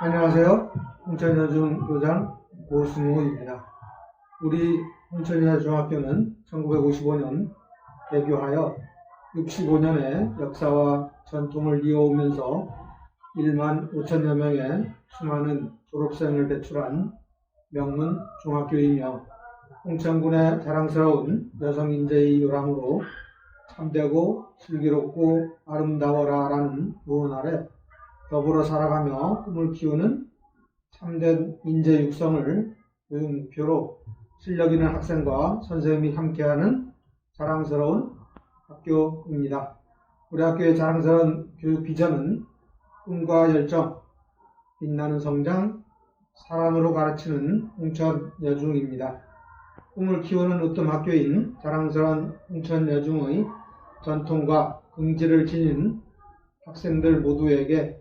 안녕하세요. 홍천여중 교장 고승우입니다. 우리 홍천여 중학교는 1955년 개교하여 65년의 역사와 전통을 이어오면서 1만 5천여 명의 수많은 졸업생을 배출한 명문 중학교이며 홍천군의 자랑스러운 여성 인재의 요람으로 참되고 슬기롭고 아름다워라 라는 무언 아래 더불어 살아가며 꿈을 키우는 참된 인재 육성을 목표로 실력 있는 학생과 선생님이 함께하는 자랑스러운 학교입니다. 우리 학교의 자랑스러운 교육 비전은 꿈과 열정, 빛나는 성장, 사랑으로 가르치는 홍천 여중입니다. 꿈을 키우는 으뜸 학교인 자랑스러운 홍천 여중의 전통과 긍지를 지닌 학생들 모두에게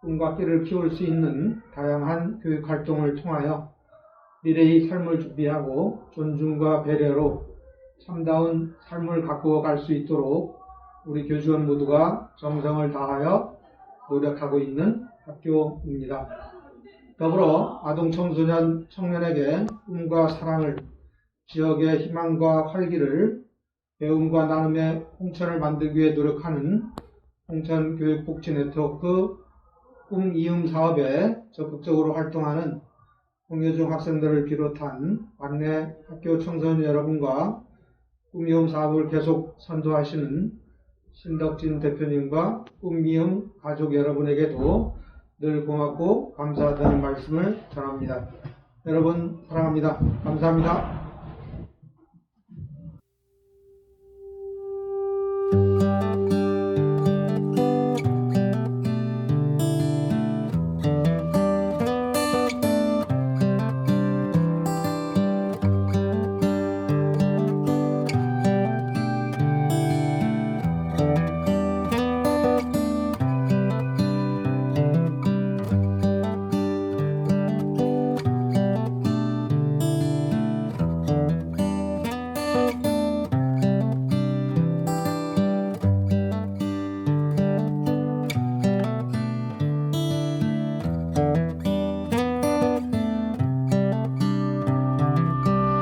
꿈과 끼를 키울 수 있는 다양한 교육 활동을 통하여 미래의 삶을 준비하고 존중과 배려로 참다운 삶을 가꾸어 갈 수 있도록 우리 교직원 모두가 정성을 다하여 노력하고 있는 학교입니다. 더불어 아동 청소년 청년에게 꿈과 사랑을 지역의 희망과 활기를 배움과 나눔의 홍천을 만들기 위해 노력하는 홍천 교육복지 네트워크 꿈 이음 사업에 적극적으로 활동하는 홍여중 학생들을 비롯한 관내 학교 청소년 여러분과 꿈이음 사업을 계속 선도하시는 신덕진 대표님과 꿈이음 가족 여러분에게도 늘 고맙고 감사하다는 말씀을 전합니다. 여러분 사랑합니다. 감사합니다.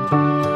Bye.